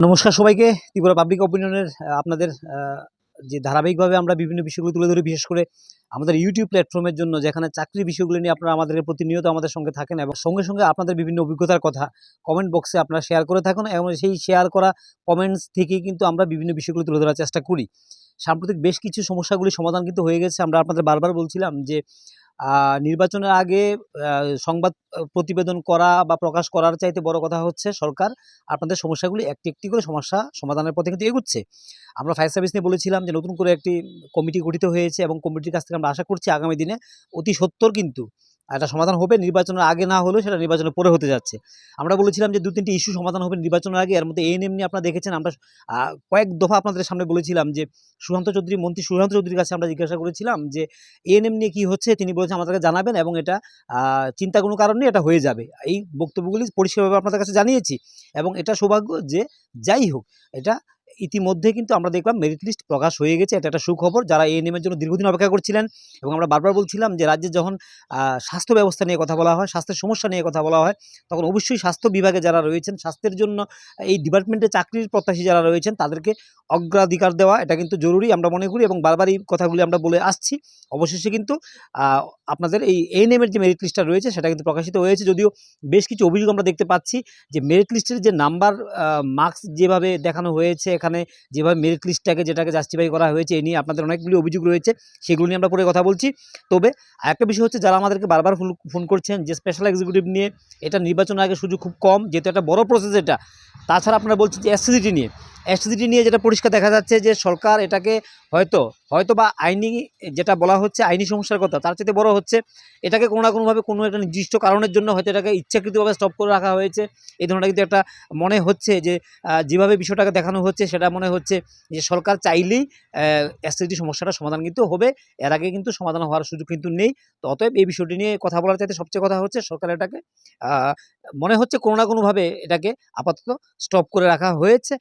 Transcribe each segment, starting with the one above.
নমস্কার সবাইকে। ত্রিপুরা পাবলিক অপিনিয়নের আপনাদের যে ধারাবাহিকভাবে আমরা বিভিন্ন বিষয়গুলো তুলে ধরি, বিশেষ করে আমাদের ইউটিউব প্ল্যাটফর্মের জন্য, যেখানে চাকরির বিষয়গুলো নিয়ে আপনারা আমাদের প্রতিনিয়ত আমাদের সঙ্গে থাকেন এবং সঙ্গে সঙ্গে আপনাদের বিভিন্ন অভিজ্ঞতার কথা কমেন্ট বক্সে আপনারা শেয়ার করে থাকুন এবং সেই শেয়ার করা কমেন্টস থেকেই কিন্তু আমরা বিভিন্ন বিষয়গুলো তুলে ধরার চেষ্টা করি। সাম্প্রতিক বেশ কিছু সমস্যাগুলি সমাধান কিন্তু হয়ে গেছে। আমরা আপনাদের বারবার বলছিলাম যে নির্বাচনের আগে সংবাদ প্রতিবেদন করা বা প্রকাশ করার চাইতে বড় কথা হচ্ছে সরকার আপনাদের সমস্যাগুলি একটি একটি করে সমস্যা সমাধানের পথে কিন্তু এগুচ্ছে। আমরা ফায়ার সার্ভিস নিয়ে বলেছিলাম যে, নতুন করে একটি কমিটি গঠিত হয়েছে এবং কমিটির কাছ থেকে আমরা আশা করছি আগামী দিনে অতি সত্তর কিন্তু একটা সমাধান হবে নির্বাচনের আগে না হলেও সেটা নির্বাচনের পরে হতে যাচ্ছে। আমরা বলেছিলাম যে দু তিনটি ইস্যু সমাধান হবে নির্বাচনের আগে, এর মধ্যে এএনএম নিয়ে আপনারা দেখেছেন, আমরা কয়েক দফা আপনাদের সামনে বলেছিলাম যে সুশান্ত চৌধুরী, মন্ত্রী সুশান্ত চৌধুরীর কাছে আমরা জিজ্ঞাসা করেছিলাম যে এএনএম নিয়ে কি হচ্ছে, তিনি বলেছেন আমাদেরকে জানাবেন এবং এটা চিন্তা কোনো কারণ এটা হয়ে যাবে। এই বক্তব্যগুলি পরিষ্কারভাবে আপনাদের কাছে জানিয়েছি এবং এটা সৌভাগ্য যে যাই হোক, এটা ইতিমধ্যে কিন্তু আমরা দেখলাম মেরিট লিস্ট প্রকাশ হয়ে গেছে। এটা একটা সুখবর। যারা এএনএম এর জন্য দীর্ঘদিন অপেক্ষা করছিলেন এবং আমরা বারবার বলছিলাম যে রাজ্যে যখন স্বাস্থ্য ব্যবস্থা নিয়ে কথা বলা হয়, স্বাস্থ্যের সমস্যা নিয়ে কথা বলা হয়, তখন অবশ্যই স্বাস্থ্য বিভাগে যারা রয়েছেন, স্বাস্থ্যের জন্য এই ডিপার্টমেন্টে চাকরির প্রত্যাশী যারা রয়েছেন, তাদেরকে অগ্রাধিকার দেওয়া এটা কিন্তু জরুরি আমরা মনে করি এবং বারবার এই কথাগুলি আমরা বলে আসছি। অবশেষে কিন্তু আপনাদের এই এএনএম এর যে মেরিট লিস্টটা রয়েছে, সেটা কিন্তু প্রকাশিত হয়েছে। যদিও বেশ কিছু অভিযোগ আমরা দেখতে পাচ্ছি যে মেরিট লিস্টের যে নাম্বার মার্কস যেভাবে দেখানো হয়েছে, এখানে যেভাবে মেরিট লিস্টটাকে যেটাকে জাস্টিফাই করা হয়েছে, এ নিয়ে আপনাদের অনেকগুলি অভিযোগ রয়েছে, সেগুলো নিয়ে আমরা পরে কথা বলছি। তবে আরেকটা বিষয় হচ্ছে, যারা আমাদেরকে বারবার ফোন করছেন যে স্পেশাল এক্সিকিউটিভ নিয়ে, এটা নির্বাচনের আগে সুযোগ খুব কম, যেহেতু একটা বড় প্রসেস এটা। তাছাড়া আপনারা বলছেন যে এসসিটি নিয়ে। এসসিটি নিয়ে যেটা পরিষ্কার দেখা যাচ্ছে যে সরকার এটাকে হয়তো হয়তো বা আইনি যেটা বলা হচ্ছে আইনি সমস্যার কথা, তার চাইতে বড় হচ্ছে এটাকে কোনো না কোনোভাবে কোনো একটা নির্দিষ্ট কারণের জন্য হয়তো এটাকে ইচ্ছাকৃতভাবে স্টপ করে রাখা হয়েছে। এই ধরনের কিন্তু একটা মনে হচ্ছে যে যেভাবে বিষয়টাকে দেখানো হচ্ছে সেটা মনে হচ্ছে যে সরকার চাইলেই এসসিটি সমস্যাটা সমাধান কিন্তু হবে। এর আগে কিন্তু সমাধান হওয়ার সুযোগ কিন্তু নেই। তো অতএব এই বিষয়টি নিয়ে কথা বলার চাইতে সবচেয়ে কথা হচ্ছে সরকার এটাকে মনে হচ্ছে কোনো না কোনোভাবে এটাকে আপাতত স্টপ করে রাখা হয়েছে।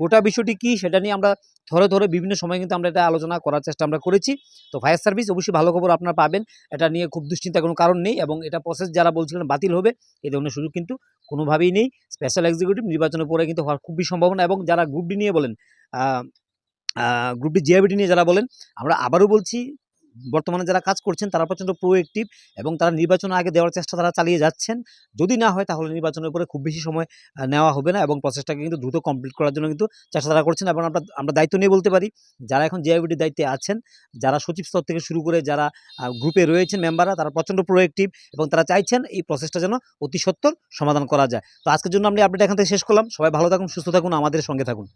গোটা বিষয়টি কি সেটা নিয়ে আমরা ধরে ধরে বিভিন্ন সময় কিন্তু আমরা এটা আলোচনা করার চেষ্টা আমরা করেছি। তো ফায়ার সার্ভিস অবশ্যই ভালো খবর আপনারা পাবেন, এটা নিয়ে খুব দুশ্চিন্তার কোনো কারণ নেই এবং এটা প্রসেস যারা বলছিলেন বাতিল হবে এই ধরনের সুযোগ কিন্তু কোনোভাবেই নেই। স্পেশাল এক্সিকিউটিভ নির্বাচনের পরে কিন্তু হওয়ার খুবই সম্ভাবনা এবং যারা গ্রুপ ডি নিয়ে বলেন গ্রুপ ডি জিআইবিটি নিয়ে যারা বলেন, আমরা আবারও বলছি বর্তমানে যারা কাজ করছেন, তারা প্রচণ্ড প্রোয়েক্টিভ এবং তারা নির্বাচনের আগে দেওয়ার চেষ্টা তারা চালিয়ে যাচ্ছেন। যদি না হয়, তাহলে নির্বাচনের উপরে খুব বেশি সময় নেওয়া হবে না এবং প্রসেসটাকে কিন্তু দ্রুত কমপ্লিট করার জন্য কিন্তু চেষ্টা তারা করছেন এবং আমরা আমরা দায়িত্ব নিয়ে বলতে পারি, যারা এখন জিআইবিটির দায়িত্বে আছেন, যারা সচিব স্তর থেকে শুরু করে যারা গ্রুপে রয়েছেন মেম্বাররা তারা প্রচণ্ড প্রোয়েক্টিভ এবং তারা চাইছেন এই প্রসেসটা যেন অতি সত্বর সমাধান করা যায়। তো আজকের জন্য আমরা আপডেট এখান থেকে শেষ করলাম। সবাই ভালো থাকুন, সুস্থ থাকুন, আমাদের সঙ্গে থাকুন।